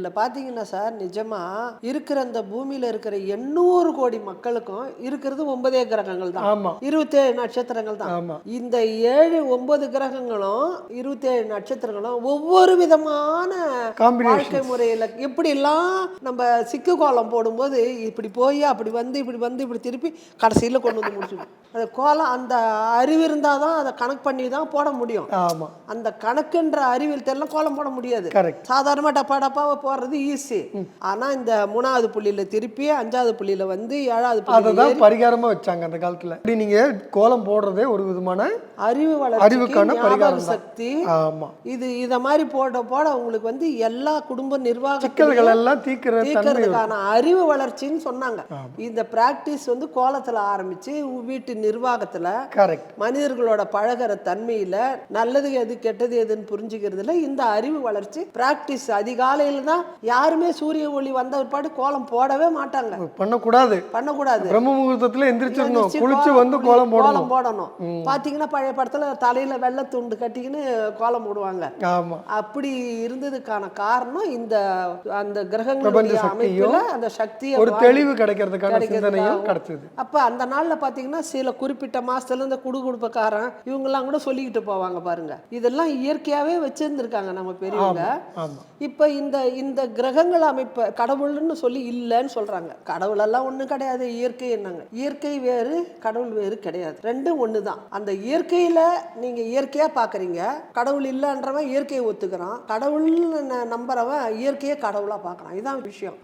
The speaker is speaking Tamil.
இதுல பாத்தீங்கன்னா சார் நிஜமா இருக்கிற அந்த பூமியில இருக்கிற எண்ணூறு கோடி மக்களுக்கும் இருக்கிறது ஒன்பதே கிரகங்கள் தான். ஆமா. இருபத்தேழு நட்சத்திரங்கள் தான். இந்த ஏழு ஒன்பது கிரகங்களும் இருபத்தேழு நட்சத்திரங்களும் ஒவ்வொரு விதமான வாழ்க்கை முறையில எப்படிலாம் நம்ம சிக்கு கோலம் போடும்போது இப்படி போய் அப்படி வந்து இப்படி வந்து இப்படி திருப்பி கடைசியில கொண்டு வந்து முடிச்சிடும் அந்த கோலம் அந்த அறிவு இருந்தால் தான் அதை கணக்கு பண்ணி தான் போட முடியும். ஆமா. அந்த கணக்குன்ற அறிவில் தெரியல கோலம் போட முடியாது. சாதாரணமாக டப்பா டப்பாவை போடுறது ஈஸி ஆனா இந்த மூணாவது புள்ளியில திருப்பி அஞ்சாவது புள்ளியில வந்து ஏழாவது அதை புள்ளியில தான் பரிகாரமா வச்சாங்க அந்த காலத்துல. இப்படி நீங்க கோலம் போடுறதே ஒரு விதமான அறிவு அறிவுக்கான வளர்ச்சி பரிகாரம் ஞாபக தான். சக்தி. ஆமா. இது இத மாதிரி போட போட உங்களுக்கு வந்து எல்லா குடும்ப நிர்வாகத்திலும் சிக்கல்கள் எல்லாம் தீக்கிற தன்மை தீர்க்கறதுக்கான அறிவு வளர்ச்சின்னு சொன்னாங்க. இந்த பிராக்டிஸ் வந்து கோலத்துல ஆரம்பிச்சு வீட்டு நிர்வாகத்துல கரெக்ட் மனிதர்களோட பழகுற தன்மையில நல்லது எது கெட்டது எதுன்னு புரிஞ்சுக்கிறதுல இந்த அறிவு வளர்ச்சி பிராக்டிஸ் அதிகாலையில தான் யாருமே சூரிய ஒளி வந்த பிற்பாடு கோலம் போடவே மாட்டாங்க. பண்ணக்கூடாது. பண்ணக்கூடாது. பிரம்ம முகூர்த்தத்துல எந்திரிச்சிடணும். எந்திரிச்சு குளிச்சு வந்து கோலம் போடணும். கோலம் போடணும். பாத்தீங்கன்னா பழைய படத்துல தலையில வெள்ளை துண்டு கட்டிக்கின்னு கோலம் போடுவாங்க. ஆமா. அப்படி இருந்ததுக்கான காரணம் இந்த அந்த கிரகங்களுடைய அமைப்புல அந்த சக்தியை ஒரு தெளிவு கிடைக்கிறதுக்கான. சிந்தனையும் கிடைச்சது. அப்ப அந்த நாள்ல பாத்தீங்கன்னா சில குறிப்பிட்ட மாசத்துல இந்த குடுகுடுப்பக்காரன் இவங்க எல்லாம் கூட சொல்லிக்கிட்டு போவாங்க பாருங்க. இதெல்லாம் இயற்கையாவே வச்சிருந்திருக்காங்க நம்ம பெரியவங்க. இப்ப இந்த இந்த கிரகங்கள் அமைப்பு கடவுள்னு சொல்லி இல்லைன்னு சொல்றாங்க. கடவுள் எல்லாம் ஒண்ணும் கிடையாது இயற்கை என்னங்க? இயற்கை வேறு கடவுள் வேறு கிடையாது. ரெண்டும் ஒண்ணுதான். அந்த இயற்கையில நீங்க இயற்கையா பாக்குறீங்க கடவுள் இல்லைன்றவன் இயற்கையை ஒத்துக்கிறான். கடவுள்னு ந- நம்புறவன் இயற்கையை கடவுளா பார்க்குறான் இதுதான் விஷயம்.